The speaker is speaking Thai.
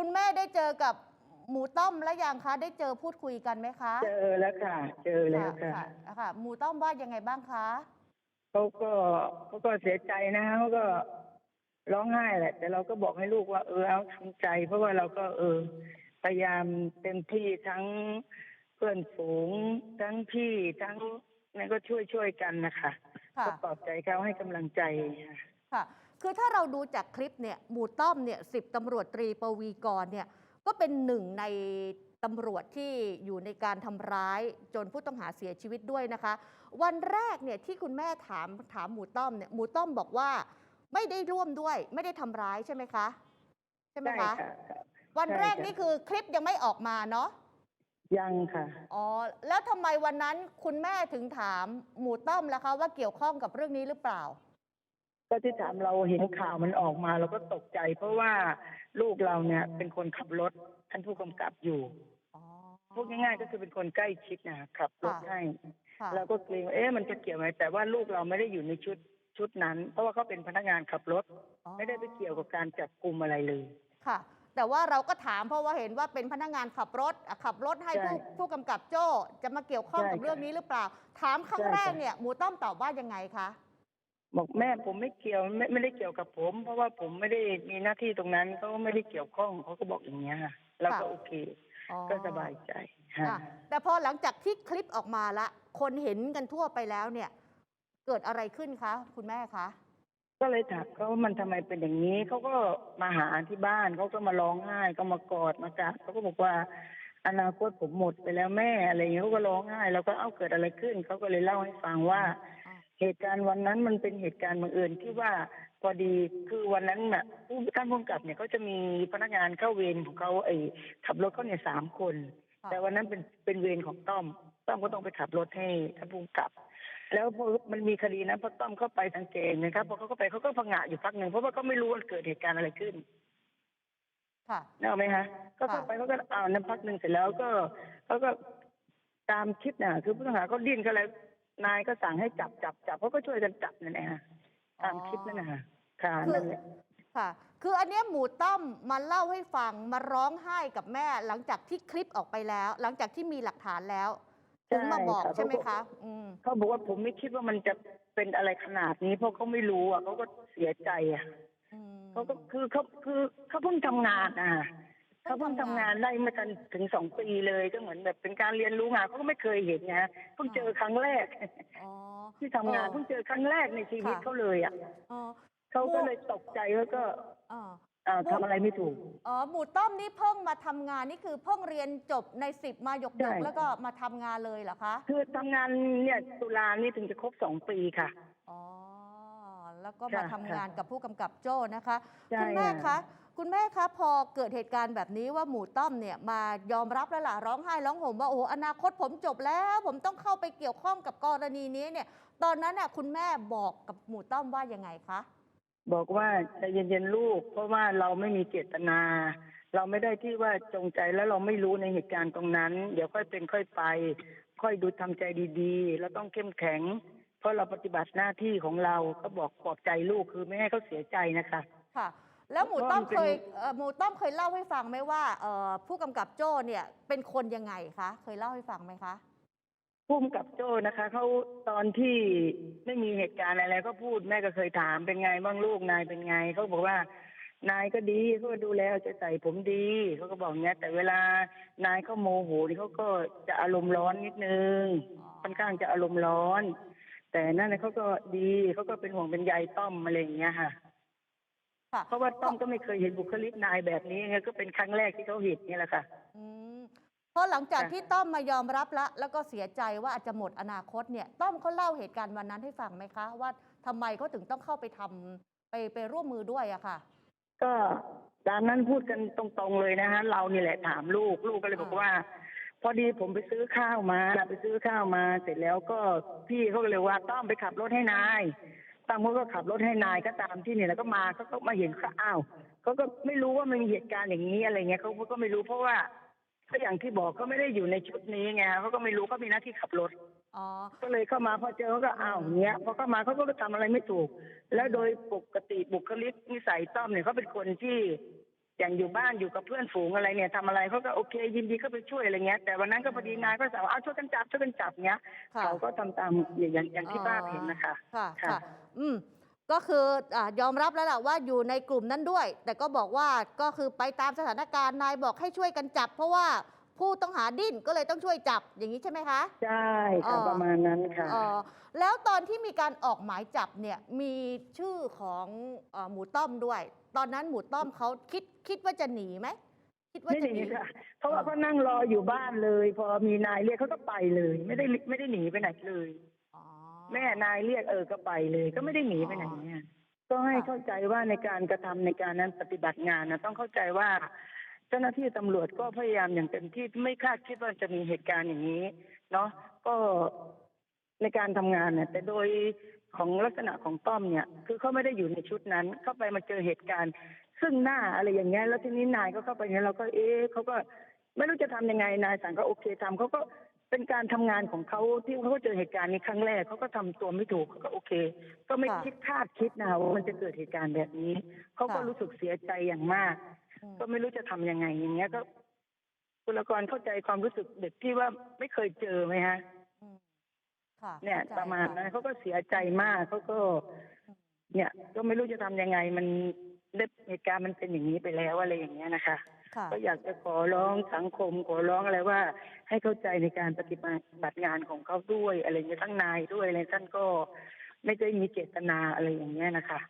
คุณแม่ได้เจอกับหมูต้อมแล้วยังคะ ได้เจอพูดคุยกันไหมคะเจอแล้วค่ะ เจอแล้วค่ะค่ะค่ะ หมูต้อมว่ายังไงบ้างคะเขาก็เขาก็เสียใจนะเขาก็ร้องไห้แหละ แต่เราก็บอกให้ลูกว่าเออเอาทำใจ เพราะว่าเราก็เออพยายามเต็มที่ทั้งเพื่อนฝูง ทั้งพี่ทั้งนั่นก็ช่วยช่วยกันนะคะค่ะก็ปลอบใจเขาให้กำลังใจค่ะ ค่ะ คือถ้าเราดูจากคลิปเนี่ยหมูต้อมเนี่ยสิบตำรวจตรีปวีกรเนี่ยก็เป็นหนึ่งในตำรวจที่อยู่ในการทำร้ายจนผู้ต้องหาเสียชีวิตด้วยนะคะ วันแรกเนี่ยที่คุณแม่ถามถามหมูต้อมเนี่ยหมูต้อมบอกว่าไม่ได้ร่วมด้วย ไม่ได้ทำร้ายใช่ไหมคะ ใช่ไหมใช่คะค่ะค่ะวันใช่แรกค่ะนี่คือคลิปยังไม่ออกมาเนาะยังค่ะอ๋อแล้วทำไมวันนั้นคุณแม่ถึงถามหมูต้อมล่ะคะ ว่าเกี่ยวข้องกับเรื่องนี้หรือเปล่า ก็ที่ถามเราเห็นข่าวมันออกมาเราก็ตกใจ เพราะว่าลูกเราเนี่ยเป็นคนขับรถท่านผู้กำกับอยู่อ๋อพูดง่ายๆก็คือเป็นคนใกล้ชิดนะขับรถค่ะให้ค่ะเราก็เกรงว่าเอ๊ะมันจะเกี่ยวไหมแต่ว่าลูกเราไม่ได้อยู่ในชุดชุดนั้น เพราะว่าเขาเป็นพนักงานขับรถอ๋อไม่ได้ไปเกี่ยวกับการจับกลุ่มอะไรเลยค่ะ แต่ว่าเราก็ถามเพราะว่าเห็นว่าเป็นพนักงานขับรถอะขับรถให้ใช่ผู้ผู้กำกับโจ้จะมาเกี่ยวข้องใช่กับเรื่องค่ะนี้หรือเปล่า ถามครั้งใช่แรกค่ะเนี่ยหมูต้อมตอบว่ายังไงคะ บอกแม่ผมไม่เกี่ยวไม่ไม่ได้เกี่ยวกับผม เพราะว่าผมไม่ได้มีหน้าที่ตรงนั้นเขาก็ไม่ได้เกี่ยวข้องเขาก็บอกอย่างเงี้ยค่ะเราก็ค่ะโอเคอ๋อก็สบายใจค่ะค่ะแต่พอหลังจากที่คลิปออกมาละ คนเห็นกันทั่วไปแล้วเนี่ย เกิดอะไรขึ้นคะ คุณแม่คะก็เลยถามเขาว่ามันทำไมเป็นอย่างนี้เขาก็มาหาที่บ้านเขาก็มาร้องไห้ก็มากอดมากราบเขาก็บอกว่า อนาคตผมหมดไปแล้วแม่อะไรอย่างเงี้ยเขาก็ร้องไห้เราก็เอ้าเกิดอะไรขึ้นเขาก็เลยเล่าให้ฟังว่าอ่า เหตุการณ์วันนั้นมันเป็นเหตุการณ์บังเอิญที่ว่าพอดีคือวันนั้นน่ะผู้ท่านผู้กำกับเนี่ยเขาจะมีพนักงานเข้าเวรของเขาไอ้ขับรถเขาเนี่ยสามคนค่ะแต่วันนั้นเป็นเป็นเวรของต้อมต้อมก็ต้องไปขับรถให้ท่านผู้กำกับ แล้วพอมันมีคดีนะพอต้อมเข้าไปทางเกณฑ์นะครับพอเขาเข้าไปเขาก็พังงะอยู่พักหนึ่งเพราะว่าเขาไม่รู้ว่าเกิดเหตุการณ์อะไรขึ้นค่ะนึกออกไหมคะก็เข้าไปเขาก็อ่านน้ำพักหนึ่งเสร็จแล้วก็เขาก็ตามคลิปน่ะ คือผู้ต้องหาเขาดิ้นก็เลย นายก็สั่งให้จับจับจับเขาก็ช่วยกันจับนั่นแหละฮะตามคลิปนั่นนะฮะค่ะคือนั่นแหละค่ะ คืออันเนี้ยหมูต้อมมาเล่าให้ฟังมาร้องไห้กับแม่หลังจากที่คลิปออกไปแล้ว หลังจากที่มีหลักฐานแล้วถึงมาบอกใช่ไหมคะอืมเขาบอกว่าผมไม่คิดว่ามันจะเป็นอะไรขนาดนี้ เพราะเขาไม่รู้อะเขาก็เสียใจอะอืมเขาก็คือเขาคือเขาเพิ่งทำงานอะ เขาเพิ่งทำงานได้ไม่ทันถึงสองปีเลยก็เหมือนแบบเป็นการเรียนรู้งานเขาก็ไม่เคยเห็นไงเพิ่งเจอครั้งแรกอ๋อที่ทำงานเออเพิ่งเจอครั้งแรกในชีวิตค่ะเขาเลยอะอ๋อเขาก็เลยตกใจแล้วก็อ๋ออ่าทำอะไรไม่ถูก อ๋อ หมูต้อมนี่เพิ่งมาทำงานนี่คือเพิ่งเรียนจบในสิบมาหยกใช่ๆแล้วก็มาทำงานเลยเหรอคะ คือทำงานเนี่ยตุลานี่ถึงจะครบสองปีค่ะ อ๋อ แล้วก็ค่ะมาทำงานกับผู้กำกับโจ้นะคะ ใช่คุณแม่ค่ะคะคุณแม่คะพอเกิดเหตุการณ์แบบนี้ว่าหมูต้อมเนี่ยมายอมรับแล้วล่ะร้องไห้ร้องห่มว่าโอ้โหอนาคตผมจบแล้ว ผมต้องเข้าไปเกี่ยวข้องกับกรณีนี้เนี่ย ตอนนั้นน่ะคุณแม่บอกกับหมูต้อมว่ายังไงคะ บอกว่าใจเย็นๆลูก เพราะว่าเราไม่มีเจตนา เราไม่ได้ที่ว่าจงใจแล้วเราไม่รู้ในเหตุการณ์ตรงนั้น เดี๋ยวค่อยเป็นค่อยไป ค่อยดูทำใจดีๆ แล้วต้องเข้มแข็ง เพราะเราปฏิบัติหน้าที่ของเราก็บอกปลอบใจลูกคือไม่ให้เขาเสียใจนะคะ ค่ะ แล้วหมูต้อมเพราะมันเป็นเคยเอ่อหมูต้อมเคยเล่าให้ฟังไหมว่าเอ่อผู้กำกับโจ้เนี่ยเป็นคนยังไงคะเคยเล่าให้ฟังไหมคะ พุ่มกับโจ้นะคะเขาตอนที่ไม่มีเหตุการณ์อะไรก็พูดแม่ก็เคยถามเป็นไงบ้างลูกนายเป็นไงเขาบอกว่านายก็ดีเขาก็ดูแลเอาใจใส่ผมดีเขาก็บอกอย่างเงี้ย แต่เวลานายเขาโมโหนี่เขาก็จะอารมณ์ร้อนนิดนึงอ๋อค่อนข้างจะอารมณ์ร้อน แต่นั่นนะเขาก็ดีเขาก็เป็นห่วงเป็นใยต้อมอะไรอย่างเงี้ยค่ะ ค่ะเพราะว่าต้อมก็ไม่เคยเห็นบุคลิกนายแบบนี้ไงก็เป็นครั้งแรกที่เขาเห็นนี่แหละค่ะ อืมพอหลังจากค่ะ ที่ต้อมมายอมรับละแล้วก็เสียใจว่าอาจจะหมดอนาคตเนี่ย ต้อมเขาเล่าเหตุการณ์วันนั้นให้ฟังไหมคะ ว่าทำไมเขาถึงต้องเข้าไปทำไปไปร่วมมือด้วยอะค่ะ ก็ตามนั้นพูดกันตรงๆเลยนะฮะเรานี่แหละถามลูกลูกก็เลยบอกว่า พอดีผมไปซื้อข้าวมาไปซื้อข้าวมา เสร็จแล้วก็พี่เขาก็เลยว่าต้อมไปขับรถให้นายต้อมเขาก็ขับรถให้นายก็ตามที่นี่แล้วก็มาเขาก็มาเห็นเขาอ้าวเขาก็ไม่รู้ว่ามันมีเหตุการณ์อย่างนี้อะไรเงี้ยเขาก็ไม่รู้เพราะว่าก็อย่างที่บอกเขาไม่ได้อยู่ในชุดนี้ไงเขาก็ไม่รู้เขามีหน้าที่ขับรถอ๋อก็เลยเข้ามาพอเจอเขาก็อ้าวอย่างเงี้ยพอเข้ามาเขาก็ทำอะไรไม่ถูก แล้วโดยปกติบุคลิกนิสัยต้อมเนี่ยเขาเป็นคนที่ อย่างอยู่บ้านอยู่กับเพื่อนฝูงอะไรเนี่ยทำอะไรเขาก็โอเค ยินดีก็ไปช่วยอะไรเงี้ย แต่วันนั้นก็พอดีนายก็สั่งว่าเอาช่วยกันจับช่วยกันจับเงี้ยค่ะเขาก็ทำตามอย่างอย่างอย่างที่อ๋อป้าเห็นนะคะค่ะค่ะค่ะอืมก็คืออ่ายอมรับแล้วล่ะว่าอยู่ในกลุ่มนั้นด้วย แต่ก็บอกว่าก็คือไปตามสถานการณ์นายบอกให้ช่วยกันจับ เพราะว่าผู้ต้องหาดิ้นก็เลยต้องช่วยจับอย่างนี้ใช่ไหมคะใช่ค่ะอ๋อประมาณนั้นค่ะเอ่อแล้วตอนที่มีการออกหมายจับเนี่ยมีชื่อของเออหมูต้อมด้วย ตอนนั้นหมูต้อมเขาคิด คิดว่าจะหนีไหมคิดว่าไม่จะหหนีนีค่ะเพราะว่าเขานั่งรออยู่บ้านเลย พอมีนายเรียกเขาก็ไปเลย ไม่ได้ไม่ได้หนีไปไหนเลย อ๋อ แม่นายเรียกเออก็ไปเลย ก็ไม่ได้หนีไปไหนอ๋อเนี่ยก็ให้ค่ะเข้าใจว่าในการกระทำในการนั้นปฏิบัติงานนะต้องเข้าใจว่า เจ้าหน้าที่ตำรวจก็พยายามอย่างเต็มที่ไม่คาดคิดว่าจะมีเหตุการณ์อย่างนี้ เนาะก็ในการทำงานเนี่ยแต่โดย ของลักษณะของต้อมเนี่ย คือเขาไม่ได้อยู่ในชุดนั้น เข้าไปมาเจอเหตุการณ์ ซึ่งหน้าอะไรอย่างเงี้ยแล้วทีนี้นายก็เข้าไปเนี่ยเราก็เอ๊ะเขาก็ไม่รู้จะทำยังไงนายสั่งก็โอเคทำเขาก็เป็นการทำงานของเขาที่เขาเจอเหตุการณ์นี้ครั้งแรกเขาก็ทำตัวไม่ถูกเขาก็โอเค ก็ไม่คิดคาดคิดนะว่ามันจะเกิดเหตุการณ์แบบนี้เขาก็รู้สึกเสียใจอย่างมาก ก็ไม่รู้จะทำยังไงอย่างเงี้ยก็คุณละกรเข้าใจความรู้สึกเด็กที่ว่าไม่เคยเจอไหมฮะ เนี่ยเข้ใจประมาณค่นั้นเขาก็เสียใจมากเขาก็ เนี่ยก็ไม่รู้จะทำยังไง มันได้เหตุการณ์มันเป็นอย่างนี้ไปแล้วอะไรอย่างเงี้ยนะคะค่ะก็อยากจะขอร้องสังคมขอร้องอะไรว่า ให้เข้าใจในการปฏิบัติงานของเขาด้วยอะไรเงี้ยทั้งนายด้วยอะไรท่านก็ไม่ได้มีเจตนาอะไรอย่างเงี้ยนะคะ